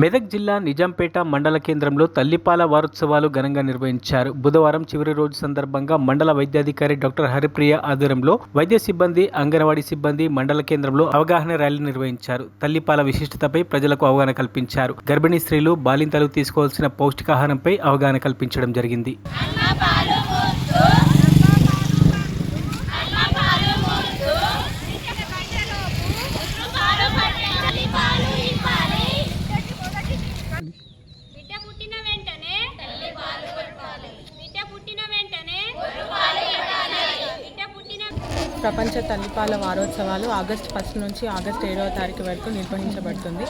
మెదక్ జిల్లా నిజాంపేట మండల కేంద్రంలో తల్లిపాల వారోత్సవాలు ఘనంగా నిర్వహించారు. బుధవారం చివరి రోజు సందర్భంగా మండల వైద్యాధికారి డాక్టర్ హరిప్రియ ఆధ్వర్యంలో వైద్య సిబ్బంది అంగన్వాడీ సిబ్బంది మండల కేంద్రంలో అవగాహన ర్యాలీ నిర్వహించారు. తల్లిపాల విశిష్టతపై ప్రజలకు అవగాహన కల్పించారు. గర్భిణీ స్త్రీలు బాలింతలు తీసుకోవాల్సిన పౌష్టికాహారంపై అవగాహన కల్పించడం జరిగింది. ప్రపంచ తల్లిపాల వారోత్సవాలు ఆగస్టు ఫస్ట్ నుంచి ఆగస్ట్ ఏడవ తారీఖు వరకు నిర్వహించబడుతుంది.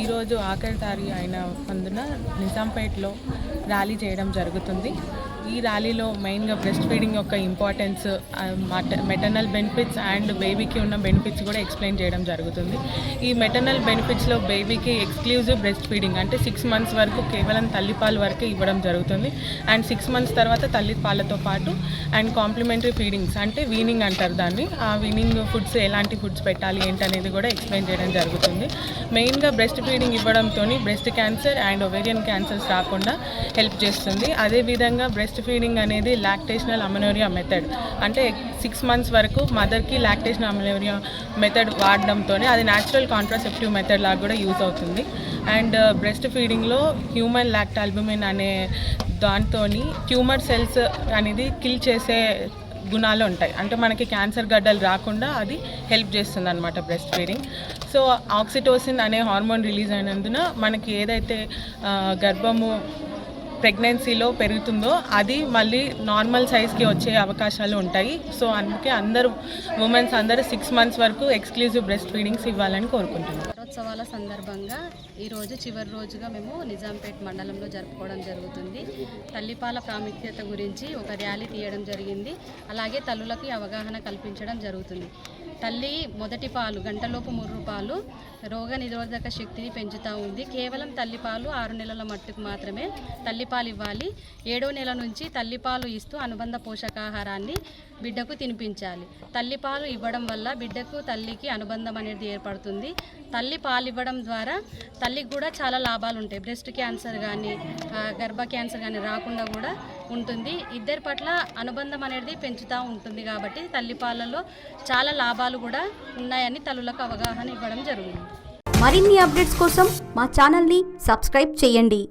ఈరోజు ఆఖరి తారీఖు అయిన అందున నిజాంపేటలో ర్యాలీ చేయడం జరుగుతుంది. ఈ ర్యాలీలో మెయిన్గా బ్రెస్ట్ ఫీడింగ్ యొక్క ఇంపార్టెన్స్ మెటర్నల్ బెనిఫిట్స్ అండ్ బేబీకి ఉన్న బెనిఫిట్స్ కూడా ఎక్స్ప్లెయిన్ చేయడం జరుగుతుంది. ఈ మెటర్నల్ బెనిఫిట్స్లో బేబీకి ఎక్స్క్లూజివ్ బ్రెస్ట్ ఫీడింగ్ అంటే సిక్స్ మంత్స్ వరకు కేవలం తల్లిపాలు వరకే ఇవ్వడం జరుగుతుంది. అండ్ సిక్స్ మంత్స్ తర్వాత తల్లిపాలతో పాటు అండ్ కాంప్లిమెంటరీ ఫీడింగ్స్ అంటే వీనింగ్ అంటారు దాన్ని. ఆ వీనింగ్ ఫుడ్స్ ఎలాంటి ఫుడ్స్ పెట్టాలి ఏంటనేది కూడా ఎక్స్ప్లెయిన్ చేయడం జరుగుతుంది. మెయిన్గా బ్రెస్ట్ ఫీడింగ్ ఇవ్వడంతో breast cancer and ovarian cancers రాకుండా హెల్ప్ చేస్తుంది. అదేవిధంగా బ్రెస్ట్ బ్రెస్ట్ ఫీడింగ్ అనేది లాక్టేషనల్ అమెనోరియా మెథడ్. అంటే సిక్స్ మంత్స్ వరకు మదర్కి లాక్టేషన్ అమెనోరియా మెథడ్ వాడడంతోనే అది న్యాచురల్ కాంట్రాసెప్టివ్ మెథడ్ లాగా కూడా యూజ్ అవుతుంది. అండ్ బ్రెస్ట్ ఫీడింగ్లో హ్యూమన్ లాక్టాల్బుమిన్ అనే దాంతో ట్యూమర్ సెల్స్ అనేది కిల్ చేసే గుణాలు ఉంటాయి. అంటే మనకి క్యాన్సర్ గడ్డలు రాకుండా అది హెల్ప్ చేస్తుంది అనమాట బ్రెస్ట్ ఫీడింగ్ సో ఆక్సిటోసిన్ అనే హార్మోన్ రిలీజ్ అయినందున మనకి ఏదైతే uh, గర్భము ప్రెగ్నెన్సీలో పెరుగుతుందో అది మళ్ళీ నార్మల్ సైజ్కి వచ్చే అవకాశాలు ఉంటాయి. సో అందుకే అందరూ ఉమెన్స్ అందరూ సిక్స్ మంత్స్ వరకు ఎక్స్క్లూజివ్ బ్రెస్ట్ ఫీడింగ్స్ ఇవ్వాలని కోరుకుంటున్నాం. వారోత్సవాల సందర్భంగా ఈరోజు చివరి రోజుగా మేము నిజాంపేట్ మండలంలో జరుపుకోవడం జరుగుతుంది. తల్లిపాల ప్రాముఖ్యత గురించి ఒక ర్యాలీ తీయడం జరిగింది. అలాగే తల్లులకి అవగాహన కల్పించడం జరుగుతుంది. తల్లి మొదటి పాలు గంటలోపు ముర్రు పాలు రోగ నిరోధక శక్తిని పెంచుతూ ఉంది. కేవలం తల్లిపాలు ఆరు నెలల మట్టుకు మాత్రమే తల్లిపాలు ఇవ్వాలి. ఏడో నెల నుంచి తల్లిపాలు ఇస్తూ అనుబంధ పోషకాహారాన్ని బిడ్డకు తినిపించాలి. తల్లిపాలు ఇవ్వడం వల్ల బిడ్డకు తల్లికి అనుబంధం అనేది ఏర్పడుతుంది. తల్లి పాలు ఇవ్వడం ద్వారా తల్లికి కూడా చాలా లాభాలు ఉంటాయి. బ్రెస్ట్ క్యాన్సర్ కానీ గర్భ క్యాన్సర్ కానీ రాకుండా కూడా ఉంటుంది. ఇద్దరి పట్ల అనుబంధం అనేది పెంచుతూ ఉంటుంది కాబట్టి తల్లిపాలలో చాలా లాభాలు కూడా ఉన్నాయని తల్లులకు అవగాహన ఇవ్వడం జరుగుతుంది. మరిన్ని అప్డేట్స్ కోసం మా ఛానల్ని సబ్స్క్రైబ్ చేయండి.